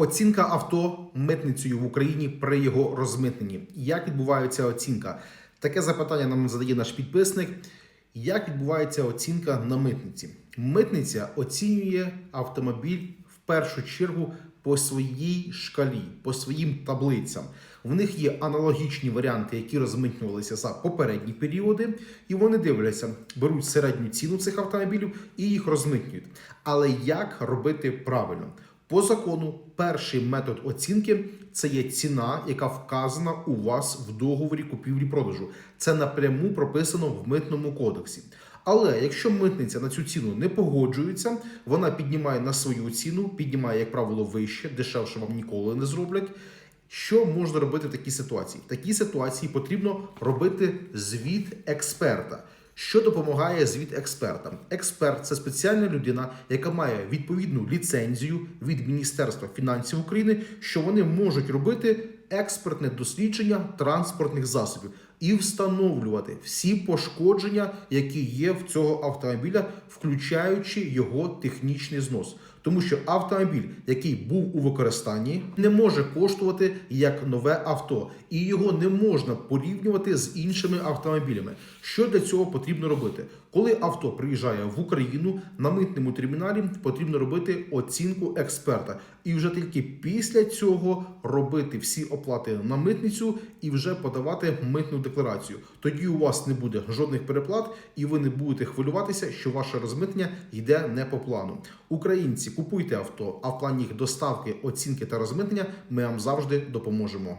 Оцінка авто митницею в Україні при його розмитненні. Як відбувається оцінка? Таке запитання нам задає наш підписник. Як відбувається оцінка на митниці? Митниця оцінює автомобіль в першу чергу по своїй шкалі, по своїм таблицям. В них є аналогічні варіанти, які розмитнювалися за попередні періоди, і вони дивляться, беруть середню ціну цих автомобілів і їх розмитнюють. Але як робити правильно? По закону, перший метод оцінки це є ціна, яка вказана у вас в договорі купівлі-продажу. Це напряму прописано в митному кодексі. Але якщо митниця на цю ціну не погоджується, вона піднімає на свою ціну, піднімає, як правило, вище, дешевше вам ніколи не зроблять. Що можна робити в такій ситуації? В такій ситуації потрібно робити звіт експерта. Що допомагає звіт експертам? Експерт це спеціальна людина, яка має відповідну ліцензію від Міністерства фінансів України, що вони можуть робити експертне дослідження транспортних засобів і встановлювати всі пошкодження, які є в цього автомобіля, включаючи його технічний знос. Тому що автомобіль, який був у використанні, не може коштувати як нове авто, і його не можна порівнювати з іншими автомобілями. Що для цього потрібно робити? Коли авто приїжджає в Україну на митному терміналі, потрібно робити оцінку експерта, і вже тільки після цього робити всі оплати на митницю і вже подавати митну декларацію. Тоді у вас не буде жодних переплат, і ви не будете хвилюватися, що ваше розмитнення йде не по плану. Українці купуйте авто, а в плані їх доставки, оцінки та розмитнення ми вам завжди допоможемо.